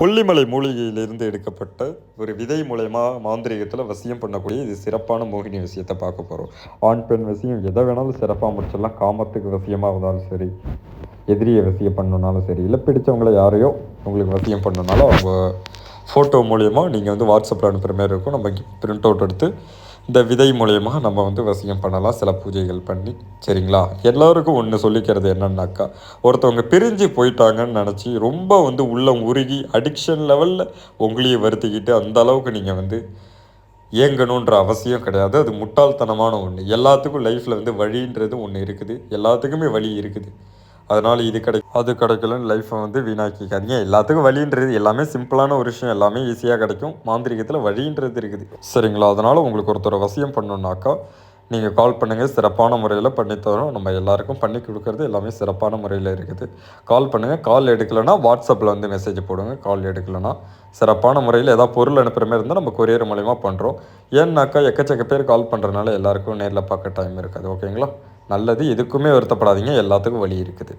கொல்லிமலை மூலிகையிலிருந்து எடுக்கப்பட்ட ஒரு விதை மூலயமா மாந்திரிகத்தில் வசியம் பண்ணக்கூடிய இது சிறப்பான மோகினி விஷயத்தை பார்க்க போகிறோம் ஆண் பெண் விஷயம் எதை வேணாலும் சிறப்பாக முடிச்சிடலாம். காமத்துக்கு வசியமாக இருந்தாலும் சரி எதிரியை வசியம் பண்ணணுனாலும் சரி இல்லை பிடிச்சவங்கள யாரையோ உங்களுக்கு வசியம் பண்ணணுனாலும் அவங்க ஃபோட்டோ மூலயமா நீங்கள் வந்து வாட்ஸ்அப்பில் அனுப்புகிற மாதிரி இருக்கும். நம்ம பிரிண்ட் அவுட் எடுத்து இந்த விதை மூலயமா நம்ம வந்து வசியம் பண்ணலாம் சில பூஜைகள் பண்ணி. சரிங்களா? எல்லாருக்கும் ஒன்று சொல்லிக்கிறது என்னன்னாக்கா ஒருத்தவங்க பிரிஞ்சு போயிட்டாங்கன்னு நினச்சி ரொம்ப வந்து உள்ளம் உருகி அடிக்ஷன் லெவலில் உங்களையே வருத்திக்கிட்டு அந்த அளவுக்கு நீங்கள் வந்து ஏங்கணுன்ற அவசியம் கிடையாது. அது முட்டாள்தனமான ஒன்று எல்லாத்துக்கும் லைஃப்பில் வந்து வழின்றது ஒன்று இருக்குது. எல்லாத்துக்குமே வழி இருக்குது. அதனால் இது கிடை அது கிடைக்கலன்னு லைஃப்பை வந்து வீணாக்கிக்காதீங்க. எல்லாத்துக்கும் வழின்றது எல்லாமே சிம்பிளான ஒரு விஷயம். எல்லாமே ஈஸியாக கிடைக்கும். மாந்திரிகத்தில் வழின்றது இருக்குது. சரிங்களா? அதனால் உங்களுக்கு ஒருத்தர் வசியம் பண்ணணுன்னாக்கா நீங்கள் கால் பண்ணுங்கள் சிறப்பான முறையில் பண்ணித்தரோம் நம்ம எல்லாருக்கும் பண்ணி கொடுக்கறது எல்லாமே சிறப்பான முறையில் இருக்குது. கால் பண்ணுங்கள் கால் எடுக்கலைன்னா வாட்ஸ்அப்பில் வந்து மெசேஜ் போடுங்க. கால் எடுக்கலைன்னா சிறப்பான முறையில் ஏதாவது பொருள் அனுப்புகிற மாதிரி இருந்தால் நம்ம கொரியர் மூலிமா பண்ணுறோம் ஏன்னாக்கா எக்கச்சக்க பேர் கால் பண்ணுறதுனால எல்லாருக்கும் நேரில் பார்க்க டைம் இருக்காது. ஓகேங்களா நல்லது எதுக்குமே வருத்தப்படாதீங்க எல்லாத்துக்கும் வழி இருக்குது.